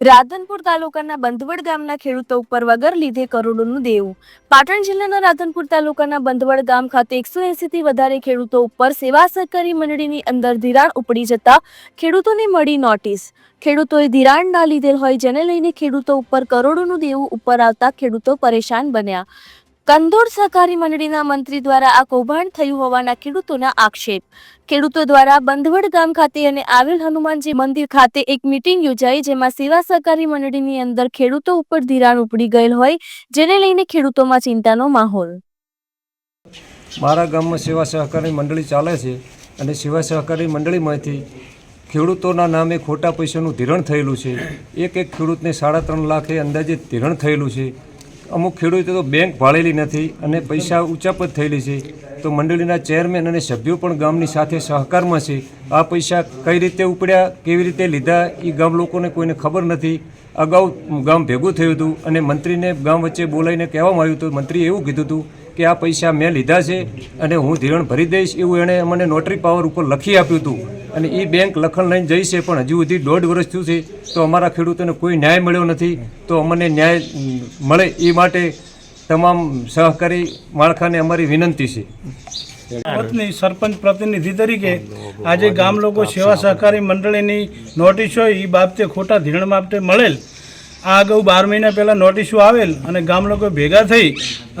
રાધનપુર તાલુકાના બંધવડ ગામના ખેડૂતો ઉપર વગર લીધે કરોડોનું દેવું. પાટણ જિલ્લાના રાધનપુર તાલુકાના બંધવડ ગામ ખાતે એકસો એસીથી વધારે ખેડૂતો ઉપર સેવા સહકારી મંડળીની અંદર ધિરાણ ઉપડી જતા ખેડૂતોને મળી નોટિસ. ખેડૂતોએ ધિરાણ ના લીધેલ હોય જેને લઈને ખેડૂતો ઉપર કરોડોનું દેવું ઉપર આવતા ખેડૂતો પરેશાન બન્યા. કંદોડ સહકારી મંડળીના મંત્રી દ્વારા આ કૌભાંડ થયું હોવાના ખેડૂતોના આક્ષેપ. ખેડૂતો દ્વારા બંધવડ ગામ ખાતે અને આવેલ હનુમાનજી મંદિર ખાતે એક મીટિંગ યોજાઈ જેમાં સેવા સહકારી મંડળીની અંદર ખેડૂતો ઉપર ધિરાણ ઉપડી ગયેલ હોય જેને લઈને ખેડૂતોમાં ચિંતાનો માહોલ. મારા ગામમાં સેવા સહકારી મંડળી ચાલે છે અને સેવા સહકારી મંડળીમાંથી ખેડૂતોના નામે ખોટા પૈસાનું ધિરણ થયેલું છે. એક એક ખેડૂતને સાડા ત્રણ લાખે અંદાજે ધિરણ થયેલું છે. અમુક ખેડૂતો તો બેંક ભાળેલી નથી અને પૈસા ઉચાપત થયેલી છે. તો મંડળીના ચેરમેન અને સભ્યો પણ ગામની સાથે સહકારમાં છે. આ પૈસા કઈ રીતે ઉપડ્યા, કેવી રીતે લીધા એ ગામ લોકોને કોઈને ખબર નથી. અગાઉ ગામ ભેગું થયું હતું અને મંત્રીને ગામ વચ્ચે બોલાવીને કહેવામાં આવ્યું હતું. મંત્રીએ એવું કીધું હતું કે આ પૈસા મેં લીધા છે અને હું ધિરણ ભરી દઈશ એવું એણે મને નોટરી પાવર ઉપર લખી આપ્યું હતું. અને એ બેંક લખણ લઈને જઈ છે, પણ હજુ સુધી દોઢ વર્ષ થયું છે, તો અમારા ખેડૂતોને કોઈ ન્યાય મળ્યો નથી, તો અમને ન્યાય મળે એ માટે તમામ સહકારી માળખાને અમારી વિનંતી છે. સરપંચ પ્રતિનિધિ તરીકે આજે ગામ લોકો સેવા સહકારી મંડળીની નોટિસ હોય એ બાબતે ખોટા ધીરણ બાબતે મળેલ આ અગાઉ બાર મહિના પહેલાં નોટિસો આવેલ અને ગામ લોકો ભેગા થઈ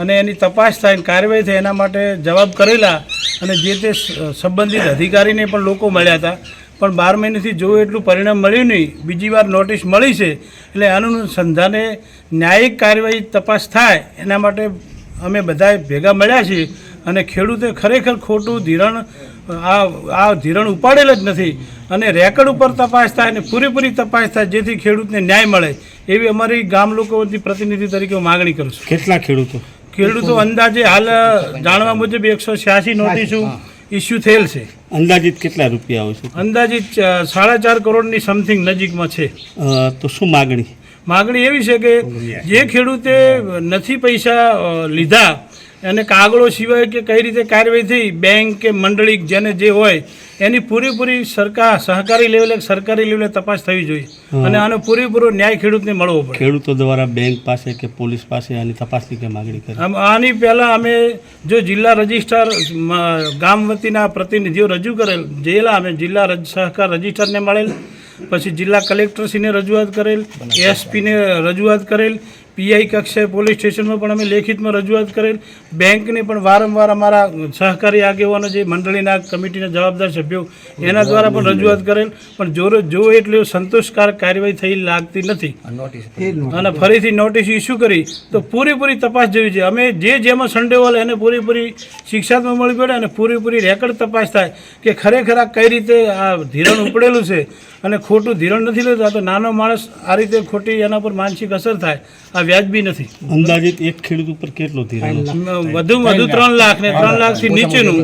અને એની તપાસ થાય કાર્યવાહી થઈ એના માટે જવાબ કરેલા અને જે તે સંબંધિત અધિકારીને પણ લોકો મળ્યા હતા. પણ બાર મહિનાથી જોયું એટલું પરિણામ મળ્યું નહીં. બીજી વાર નોટિસ મળી છે. એટલે અનુસંધાને ન્યાયિક કાર્યવાહી તપાસ થાય એના માટે અમે બધાએ ભેગા મળ્યા છીએ અને ખેડૂતે ખરેખર ખોટું ધિરણ આ આ ધિરણ ઉપાડેલ જ નથી. અને રેકર્ડ ઉપર તપાસ થાય અને પૂરેપૂરી તપાસ થાય જેથી ખેડૂતને ન્યાય મળે એવી અમારી ગામ લોકોની પ્રતિનિધિ તરીકે માગણી કરું છું. કેટલા ખેડૂતો? ખેડૂતો અંદાજે હાલ જાણવા મુજબ એકસો છ્યાસી નોટિસો ઇસ્યુ થયેલ છે. અંદાજિત કેટલા રૂપિયા આવશે અંદાજિત સાડા ચાર કરોડની સમથિંગ નજીકમાં છે. તો શું માગણી? માગણી એવી છે કે જે ખેડૂતે નથી પૈસા લીધા અને કાગળો સિવાય કે કઈ રીતે કાર્યવાહી થઈ બેંક કે મંડળી જેને જે હોય એની પૂરેપૂરી સરકાર સહકારી લેવલે સરકારી લેવલે તપાસ થવી જોઈએ. અને આનો પૂરેપૂરો ન્યાય ખેડૂતને મળવો પડે. ખેડૂતો દ્વારા બેંક પાસે કે પોલીસ પાસે આની તપાસની કે માગણી કરી? આની પહેલાં અમે જો જિલ્લા રજિસ્ટ્રાર ગામ વતીના પ્રતિનિધિઓ રજૂ કરેલ જેલા અમે જિલ્લા સહકાર રજિસ્ટ્રારને મળેલ પછી જિલ્લા કલેક્ટરશ્રીને રજૂઆત કરેલ એસપીને રજૂઆત કરેલ પીઆઈ કક્ષાએ પોલીસ સ્ટેશનમાં પણ અમે લેખિતમાં રજૂઆત કરેલ. બેંકને પણ વારંવાર અમારા સહકારી આગેવાનો જે મંડળીના કમિટીના જવાબદાર સભ્યો એના દ્વારા પણ રજૂઆત કરેલ. પણ જો જો એટલે સંતોષકારક કાર્યવાહી થઈ લાગતી નથી. અને ફરીથી નોટિસ ઇસ્યુ કરી તો પૂરેપૂરી તપાસ જેવી છે. અમે જે જેમાં સંડોવાલ એને પૂરેપૂરી શિક્ષાત્મક મળી પડે અને પૂરેપૂરી રેકર્ડ તપાસ થાય કે ખરેખર આ કઈ રીતે આ ધીરણ ઉપડેલું છે. અને ખોટું ધીરણ નથી લેતું. આ તો નાનો માણસ આ રીતે ખોટી એના પર માનસિક અસર થાય. આ વ્યાજબી નથી. અંદાજિત એક ખેડૂત ઉપર કેટલો ધિરાણ વધુ વધુ ત્રણ લાખ ને ત્રણ લાખ. થી નીચેનું